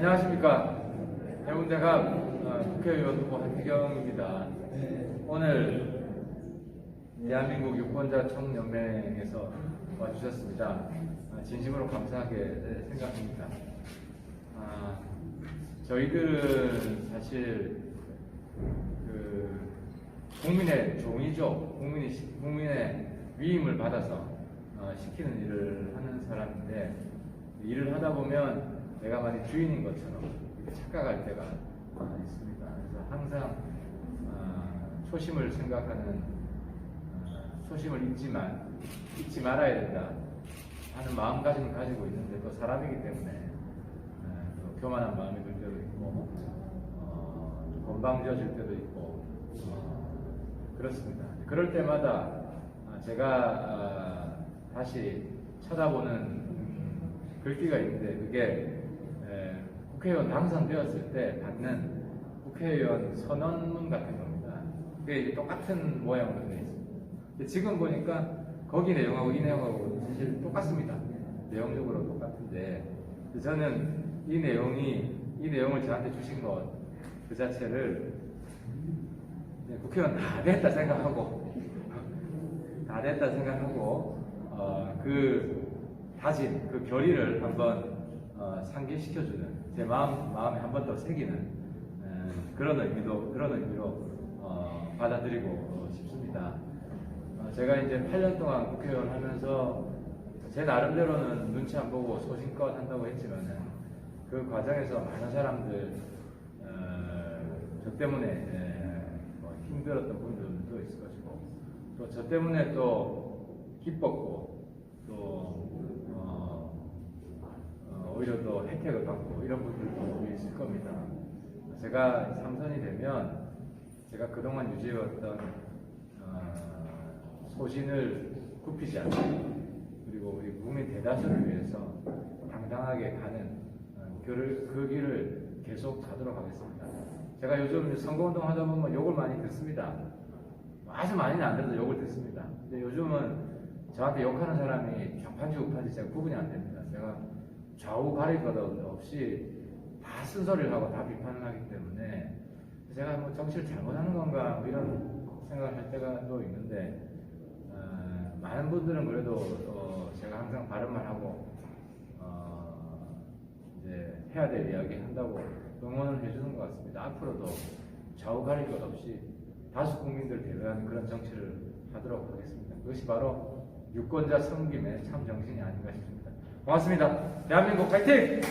안녕하십니까. 해운대갑 어, 국회의원 후보 한태경입니다. 오늘 대한민국 유권자 총연맹에서 와주셨습니다. 아, 진심으로 감사하게 생각합니다. 아, 저희들은 사실 그 국민의 종이죠. 국민이 시- 국민의 위임을 받아서 어, 시키는 일을 하는 사람인데 일을 하다 보면 내가 많이 주인인 것처럼 착각할 때가 어, 있습니다. 그래서 항상 어, 초심을 생각하는 어, 초심을 잊지만 잊지 말아야 된다 하는 마음가짐을 가지고 있는데 또 사람이기 때문에 어, 또 교만한 마음이 들 때도 있고 어, 좀 건방져질 때도 있고 어, 그렇습니다. 그럴 때마다 아, 제가 아, 다시 음, 글귀가 있는데 그게 에, 국회의원 당선되었을 때 받는 국회의원 선언문 같은 겁니다. 그게 똑같은 모양으로 되어 있습니다. 지금 보니까 거기 내용하고 이 내용하고 사실 똑같습니다. 내용적으로 똑같은데 저는 이 내용이 이 내용을 저한테 주신 것 그 자체를 네, 국회의원 다 됐다 생각하고 다 됐다 생각하고 어, 그 다짐, 그 결의를 한번 어, 상기시켜주는 제 마음 마음에 한 번 더 새기는 에, 그런 의미도 그런 의미로 어, 받아들이고 어, 싶습니다. 어, 제가 이제 8년 동안 국회의원 하면서 제 나름대로는 눈치 안 보고 소신껏 한다고 했지만은 그 과정에서 많은 사람들 어, 저 때문에 에, 뭐 힘들었던 분들도 있을 것이고 또 저 때문에 또 기뻤고 또 어, 어, 오히려 또 혜택을 받고 이런 분들도 있을 겁니다. 제가 삼선이 되면 제가 그동안 유지해왔던 어, 소신을 굽히지 않고 그리고 우리 국민 대다수를 위해서 당당하게 가는 어, 그, 그 길을 계속 가도록 하겠습니다. 제가 요즘 선거운동 하다 보면 욕을 많이 듣습니다. 아주 많이는 안 들어도 욕을 듣습니다. 근데 요즘은 저한테 욕하는 사람이 좌판지 우판지 제가 구분이 안 됩니다. 제가 좌우 것 없이 다 쓴소리를 하고 다 비판을 하기 때문에 제가 뭐 정치를 잘못하는 건가 뭐 이런 생각을 할 때가 또 있는데 어, 많은 분들은 그래도 어, 제가 항상 바른말 하고 어, 이제 해야 될 이야기 한다고 응원을 해주는 것 같습니다. 앞으로도 좌우 가릴 것 없이 다수 국민들 대변하는 그런 정치를 하도록 하겠습니다. 그것이 바로 유권자 섬김의 참 정신이 아닌가 싶습니다. 고맙습니다. 대한민국 파이팅!